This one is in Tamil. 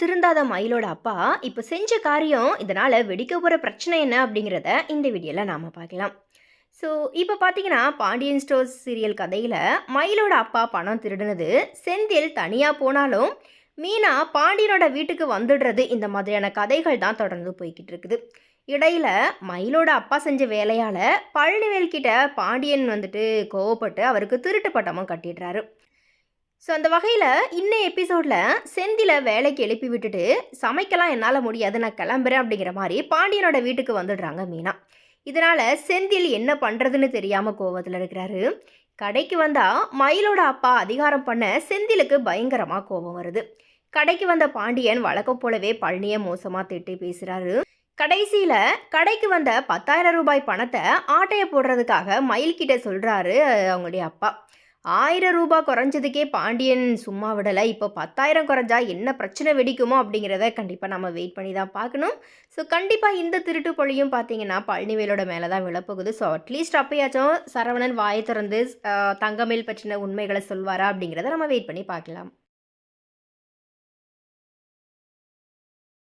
திருந்தாத மயிலோட அப்பா இப்போ செஞ்ச காரியம் இதனால் வெடிக்க போகிற பிரச்சனை என்ன அப்படிங்கிறத இந்த வீடியோவில் நாம் பார்க்கலாம். ஸோ இப்போ பார்த்தீங்கன்னா பாண்டியன் ஸ்டோர்ஸ் சீரியல் கதையில் மயிலோட அப்பா பணம் திருடுனது செந்தில் தனியாக போனாலும் மீனா பாண்டியனோட வீட்டுக்கு வந்துடுறது இந்த மாதிரியான கதைகள் தான் தொடர்ந்து போய்கிட்டு இருக்குது. இடையில மயிலோட அப்பா செஞ்ச வேலையால் பழனிவேல்கிட்ட பாண்டியன் வந்துட்டு கோவப்பட்டு அவருக்கு திருட்டு பட்டமும் கட்டிடுறாரு. ஸோ அந்த வகையில் இன்னும் எபிசோடில் செந்தில வேலைக்கு எழுப்பி விட்டுட்டு சமைக்கலாம் என்னால் முடியாது நான் கிளம்புறேன் அப்படிங்கிற மாதிரி பாண்டியனோட வீட்டுக்கு வந்துடுறாங்க மீனா. இதனால் செந்தில் என்ன பண்ணுறதுன்னு தெரியாமல் கோவத்தில் இருக்கிறாரு. கடைக்கு வந்தால் மயிலோட அப்பா அதிகாரம் பண்ண செந்திலுக்கு பயங்கரமாக கோபம் வருது. கடைக்கு வந்த பாண்டியன் வழக்கம் போலவே பழனியை மோசமாக திட்டி பேசுகிறாரு கடைசியில் கடைக்கு வந்த பத்தாயிரம் ரூபாய் பணத்தை ஆட்டையை போடுறதுக்காக மயில்கிட்ட சொல்கிறாரு அவங்களுடைய அப்பா. ஆயிரம் ரூபாய் குறைஞ்சதுக்கே பாண்டியன் சும்மா விடலை. இப்போ பத்தாயிரம் குறைஞ்சா என்ன பிரச்சனை வெடிக்குமோ அப்படிங்கிறத கண்டிப்பாக நம்ம வெயிட் பண்ணி தான் பார்க்கணும். ஸோ கண்டிப்பாக இந்த திருட்டு பொழியும் பார்த்தீங்கன்னா பழனிவேலோட மேலே தான் விழப்போகுது. ஸோ அட்லீஸ்ட் அப்பயாச்சும் சரவணன் வாயை திறந்து தங்கமேல் பற்றின உண்மைகளை சொல்வாரா அப்படிங்கிறத நம்ம வெயிட் பண்ணி பார்க்கலாம்.